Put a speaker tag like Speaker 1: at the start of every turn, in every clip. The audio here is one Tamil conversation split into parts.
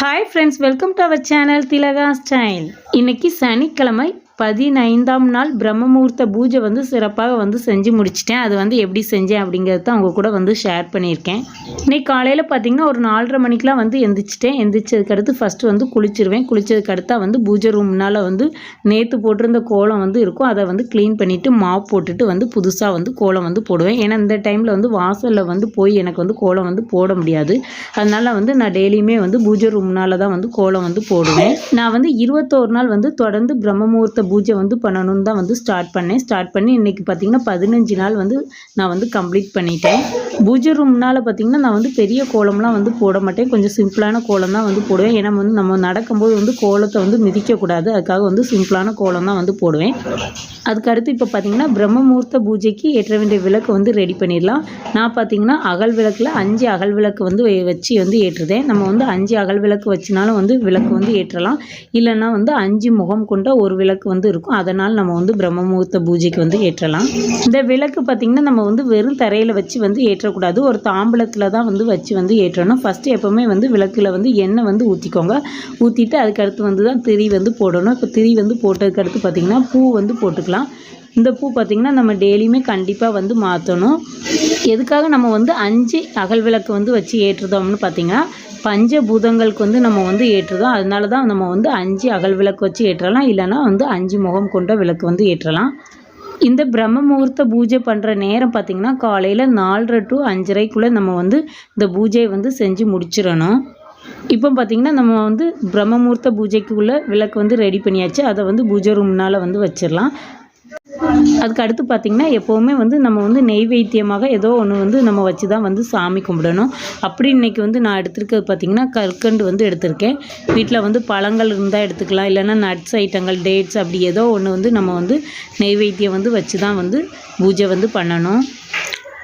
Speaker 1: Hi friends welcome to our channel Thilaka style இன்னைக்கு சனிக்கிழமை பதினைந்தாம் நாள் பிரம்மமுகூர்த்த பூஜை வந்து சிறப்பாக வந்து செஞ்சு முடிச்சிட்டேன். அது வந்து எப்படி செஞ்சேன் அப்படிங்கிறது அவங்க கூட வந்து ஷேர் பண்ணியிருக்கேன். இன்னைக்கு காலையில் பார்த்தீங்கன்னா ஒரு நாலரை மணிக்கெலாம் வந்து எந்திரிச்சிட்டேன். எந்திரிச்சதுக்கடுத்து ஃபஸ்ட்டு வந்து குளிச்சிருவேன். குளிச்சதுக்கடுத்தா வந்து பூஜை ரூம்னால் வந்து நேற்று போட்டிருந்த கோலம் வந்து இருக்கும். அதை வந்து க்ளீன் பண்ணிவிட்டு மாப் போட்டுட்டு வந்து புதுசாக வந்து கோலம் வந்து போடுவேன். ஏன்னா இந்த டைமில் வந்து வாசலில் வந்து போய் எனக்கு வந்து கோலம் வந்து போட முடியாது. அதனால் வந்து நான் டெய்லியுமே வந்து பூஜை ரூம்னால தான் வந்து கோலம் வந்து போடுவேன். நான் வந்து இருபத்தோரு நாள் வந்து தொடர்ந்து பிரம்மமுகூர்த்த பூஜை வந்து பண்ணணும்னு தான் வந்து ஸ்டார்ட் பண்ணேன். ஸ்டார்ட் பண்ணி இன்றைக்கி பார்த்திங்கன்னா பதினஞ்சு நாள் வந்து நான் வந்து கம்ப்ளீட் பண்ணிட்டேன். பூஜை ரூம்னால் பார்த்திங்கன்னா நான் வந்து பெரிய கோலம்லாம் வந்து போட மாட்டேன். கொஞ்சம் சிம்பிளான கோலம் தான் வந்து போடுவேன். ஏன்னா வந்து நம்ம நடக்கும்போது வந்து கோலத்தை வந்து மிதிக்கக்கூடாது அதுக்காக வந்து சிம்பிளான கோலம் தான் வந்து போடுவேன். அதுக்கு அடுத்து இப்போ பார்த்திங்கன்னா பிரம்மமூர்த்த பூஜைக்கு ஏற்ற வேண்டிய விளக்கு வந்து ரெடி பண்ணிடலாம். நான் பார்த்திங்கன்னா அகல் விளக்கில் அஞ்சு அகல் விளக்கு வந்து வச்சு வந்து ஏற்றுதேன் நம்ம வந்து அஞ்சு அகல் விளக்கு வச்சினாலும் வந்து விளக்கு வந்து ஏற்றலாம். இல்லைன்னா வந்து அஞ்சு முகம் கொண்ட ஒரு விளக்கு வந்து இருக்கும். அதனால் நம்ம வந்து பிரம்ம முகூர்த்த பூஜைக்கு வந்து ஏற்றலாம். இந்த விளக்கு பார்த்திங்கன்னா நம்ம வந்து வெறும் தரையில் வச்சு வந்து ஏற்றக்கூடாது. ஒரு தாம்பளத்தில் தான் வந்து வச்சு வந்து ஏற்றணும். ஃபஸ்ட்டு எப்போவுமே வந்து விளக்கில் வந்து எண்ணெய் வந்து ஊற்றிக்கோங்க ஊற்றிட்டு அதுக்கடுத்து வந்து தான் திரி வந்து போடணும். இப்போ திரி வந்து போட்டதுக்கு அடுத்து பார்த்திங்கன்னா பூ வந்து போட்டுக்கலாம். இந்த பூ பார்த்திங்கன்னா நம்ம டெய்லியுமே கண்டிப்பாக வந்து மாற்றணும். எதுக்காக நம்ம வந்து அஞ்சு அகல் விளக்கு வந்து வச்சு ஏற்றுதோம்னு பார்த்தீங்கன்னா பஞ்சபூதங்களுக்கு வந்து நம்ம வந்து ஏற்றுதோம் அதனால தான் நம்ம வந்து அஞ்சு அகல் விளக்கு வச்சு ஏற்றலாம். இல்லைன்னா வந்து அஞ்சு முகம் கொண்ட விளக்கு வந்து ஏற்றலாம். இந்த பிரம்ம முகூர்த்த பூஜை பண்ணுற நேரம் பார்த்திங்கன்னா காலையில் நாலரை டு அஞ்சரைக்குள்ளே நம்ம வந்து இந்த பூஜையை வந்து செஞ்சு முடிச்சிடணும். இப்போ பார்த்திங்கன்னா நம்ம வந்து பிரம்ம முகூர்த்த பூஜைக்குள்ளே விளக்கு வந்து ரெடி பண்ணியாச்சு. அதை வந்து பூஜை ரூம்னால் வந்து வச்சிடலாம். அதுக்கு அடுத்து பார்த்திங்கன்னா எப்போவுமே வந்து நம்ம வந்து நெய்வேத்தியமாக ஏதோ ஒன்று வந்து நம்ம வச்சு தான் வந்து சாமி கும்பிடணும். அப்படி இன்றைக்கி வந்து நான் எடுத்திருக்கிறது பார்த்திங்கன்னா கற்கண்டு வந்து எடுத்திருக்கேன். வீட்டில் வந்து பழங்கள் இருந்தால் எடுத்துக்கலாம். இல்லைன்னா நட்ஸ் ஐட்டங்கள் டேட்ஸ் அப்படி ஏதோ ஒன்று வந்து நம்ம வந்து நெய்வேத்தியம் வந்து வச்சு தான் வந்து பூஜை வந்து பண்ணணும்.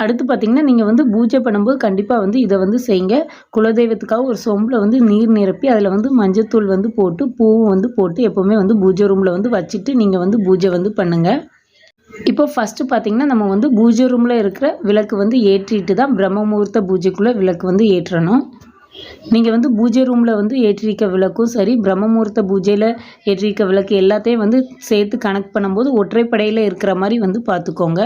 Speaker 1: அடுத்து பார்த்திங்கன்னா நீங்கள் வந்து பூஜை பண்ணும்போது கண்டிப்பாக வந்து இதை வந்து செய்யுங்க. குலதெய்வத்துக்காக ஒரு சொம்பில் வந்து நீர் நிரப்பி அதில் வந்து மஞ்சத்தூள் வந்து போட்டு பூவும் வந்து போட்டு எப்போவுமே வந்து பூஜை ரூமில் வந்து வச்சுட்டு நீங்கள் வந்து பூஜை வந்து பண்ணுங்கள் இப்போ ஃபஸ்ட்டு பார்த்தீங்கன்னா நம்ம வந்து பூஜை ரூமில் இருக்கிற விளக்கு வந்து ஏற்றிட்டு தான் பிரம்ம முகூர்த்த பூஜைக்குள்ளே விளக்கு வந்து ஏற்றணும். நீங்கள் வந்து பூஜை ரூமில் வந்து ஏற்றிருக்க விளக்கும் சரி பிரம்ம முகூர்த்த பூஜையில் ஏற்றிருக்க விளக்கு எல்லாத்தையும் வந்து சேர்த்து கணக்கு பண்ணும்போது ஒற்றைப்படையில் இருக்கிற மாதிரி வந்து பார்த்துக்கோங்க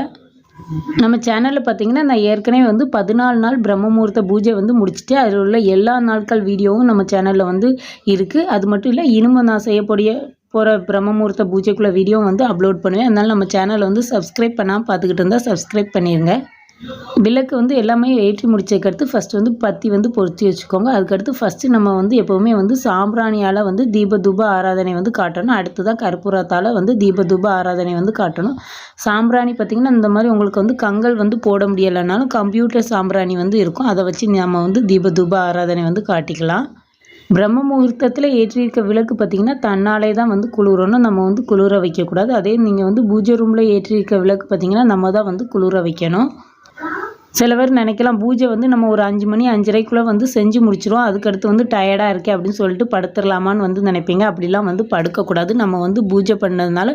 Speaker 1: நம்ம சேனலில் பார்த்தீங்கன்னா நான் ஏற்கனவே வந்து பதினாலு நாள் பிரம்ம முகூர்த்த பூஜை வந்து முடிச்சுட்டு அதில் உள்ள எல்லா நாட்கள் வீடியோவும் நம்ம சேனலில் வந்து இருக்குது அது மட்டும் இல்லை இனிமே நான் செய்யக்கூடிய போகிற பிரம்மமூர்த்த பூஜைக்குள்ள வீடியோ வந்து அப்லோட் பண்ணுவேன். அதனால் நம்ம சேனலை வந்து சப்ஸ்கிரைப் பண்ணால் பார்த்துக்கிட்டு இருந்தால் சப்ஸ்கிரைப் பண்ணிடுங்க விளக்கு வந்து எல்லாமே ஏற்றி முடிச்சதுக்கடுத்து ஃபஸ்ட்டு வந்து பத்தி வந்து பொருத்தி வச்சுக்கோங்க. அதுக்கடுத்து ஃபஸ்ட்டு நம்ம வந்து எப்போவுமே வந்து சாம்பிராணியால் வந்து தீப தூப ஆராதனை வந்து காட்டணும். அடுத்து தான் கற்பூரத்தால் வந்து தீப தூப ஆராதனை வந்து காட்டணும். சாம்பிராணி பார்த்திங்கன்னா இந்த மாதிரி உங்களுக்கு வந்து கங்கல் வந்து போட முடியலைனாலும் கம்ப்யூட்டர் சாம்பிராணி வந்து இருக்கும். அதை வச்சு நம்ம வந்து தீப தூப ஆராதனை வந்து காட்டிக்கலாம். பிரம்ம முகூர்த்தத்தில் ஏற்றியிருக்க விளக்கு பார்த்திங்கன்னா தன்னாலே தான் வந்து குளிரணும். நம்ம வந்து குளிர வைக்கக்கூடாது. அதே நீங்கள் வந்து பூஜை ரூமில் ஏற்றியிருக்க விளக்கு பார்த்திங்கன்னா நம்ம தான் வந்து குளிர வைக்கணும். சில பேர் நினைக்கலாம் பூஜை வந்து நம்ம ஒரு அஞ்சு மணி அஞ்சரைக்குள்ளே வந்து செஞ்சு முடிச்சிருவோம். அதுக்கடுத்து வந்து டயர்டாக இருக்கே அப்படின்னு சொல்லிட்டு படுத்துடலாமான்னு வந்து நினைப்பீங்க. அப்படிலாம் வந்து படுக்கக்கூடாது. நம்ம வந்து பூஜை பண்ணதுனால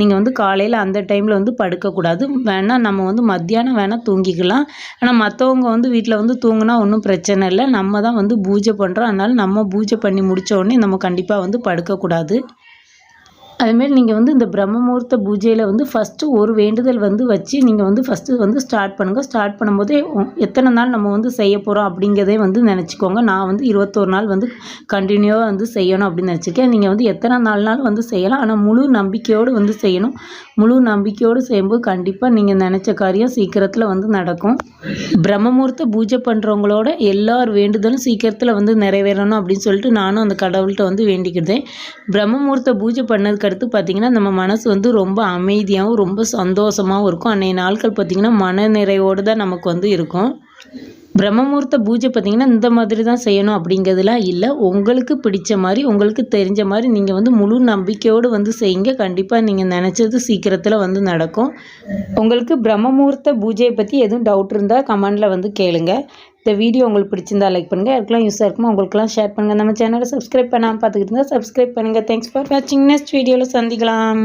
Speaker 1: நீங்கள் வந்து காலையில் அந்த டைமில் வந்து படுக்கக்கூடாது. வேணால் நம்ம வந்து மத்தியானம் வேணால் தூங்கிக்கலாம். ஆனால் மற்றவங்க வந்து வீட்டில் வந்து தூங்கினா ஒன்றும் பிரச்சனை இல்லை. நம்ம தான் வந்து பூஜை பண்ணுறோம் அதனால் நம்ம பூஜை பண்ணி முடித்த உடனே நம்ம கண்டிப்பாக வந்து படுக்கக்கூடாது. அதுமாரி நீங்கள் வந்து இந்த பிரம்ம முகூர்த்த பூஜையில் வந்து ஃபஸ்ட்டு ஒரு வேண்டுதல் வந்து வச்சு நீங்கள் வந்து ஃபஸ்ட்டு வந்து ஸ்டார்ட் பண்ணுங்கள் ஸ்டார்ட் பண்ணும்போதே எத்தனை நாள் நம்ம வந்து செய்ய போகிறோம் அப்படிங்கிறதே வந்து நினச்சிக்கோங்க. நான் வந்து இருபத்தோரு நாள் வந்து கண்டினியூவாக வந்து செய்யணும் அப்படின்னு நினச்சிருக்கேன். நீங்கள் வந்து எத்தனை நாள் நாள் வந்து செய்யலாம். ஆனால் முழு நம்பிக்கையோடு வந்து செய்யணும். முழு நம்பிக்கையோடு செய்யும்போது கண்டிப்பாக நீங்கள் நினச்ச காரியம் சீக்கிரத்தில் வந்து நடக்கும். பிரம்ம முகூர்த்த பூஜை பண்ணுறவங்களோட எல்லார் வேண்டுதலும் சீக்கிரத்தில் வந்து நிறைவேறணும் அப்படின்னு சொல்லிட்டு நானும் அந்த கடவுள்கிட்ட வந்து வேண்டிக்கிட்டேன் பிரம்ம முகூர்த்த பூஜை பண்ணதுக்கு அடுத்து பார்த்திங்கன்னா நம்ம மனசு வந்து ரொம்ப அமைதியாகவும் ரொம்ப சந்தோஷமாகவும் இருக்கும். அன்றைய நாட்கள் பார்த்திங்கன்னா மன நிறைவோடு தான் நமக்கு வந்து இருக்கும். பிரம்மமூர்த்த பூஜை பார்த்திங்கன்னா இந்த மாதிரி தான் செய்யணும் அப்படிங்கிறதுலாம் இல்லை. உங்களுக்கு பிடிச்ச மாதிரி உங்களுக்கு தெரிஞ்ச மாதிரி நீங்கள் வந்து முழு நம்பிக்கையோடு வந்து செய்யுங்க. கண்டிப்பாக நீங்கள் நினச்சது சீக்கிரத்தில் வந்து நடக்கும். உங்களுக்கு பிரம்மமூர்த்த பூஜையை பற்றி எதுவும் டவுட் இருந்தால் கமெண்டில் வந்து கேளுங்க. இந்த வீடியோ உங்களுக்கு பிடிச்சிருந்தா லைக் பண்ணுங்கள் யாருக்கெல்லாம் யூஸாக இருக்குமோ உங்களுக்குலாம் ஷேர் பண்ணுங்கள் நம்ம சேனலை சப்ஸ்கிரைப் பண்ணாமல் பார்த்துக்கிட்டு இருந்தால் சப்ஸ்கிரைப் பண்ணுங்கள் தேங்க்ஸ் ஃபார் வாட்சிங் நெக்ஸ்ட் வீடியோவில் சந்திக்கலாம்.